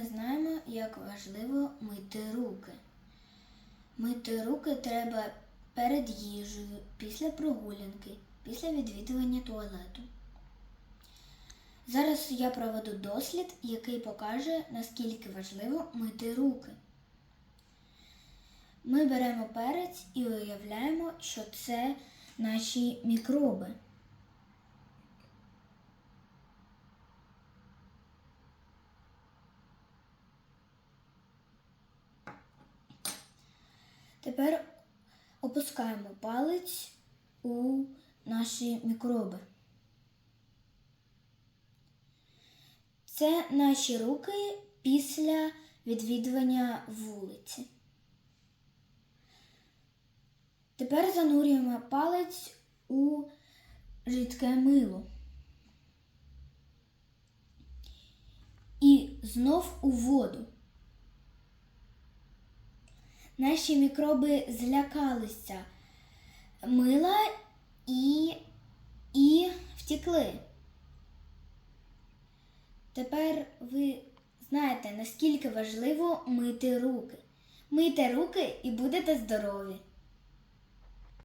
Ми знаємо, як важливо мити руки. Мити руки треба перед їжею, після прогулянки, після відвідування туалету. Зараз я проведу дослід, який покаже, наскільки важливо мити руки. Ми беремо перець і уявляємо, що це наші мікроби. Тепер опускаємо палець у наші мікроби. Це наші руки після відвідування вулиці. Тепер занурюємо палець у рідке мило. І знов у воду. Наші мікроби злякалися мила і, і втекли. Тепер ви знаєте, наскільки важливо мити руки. Мийте руки і будете здорові.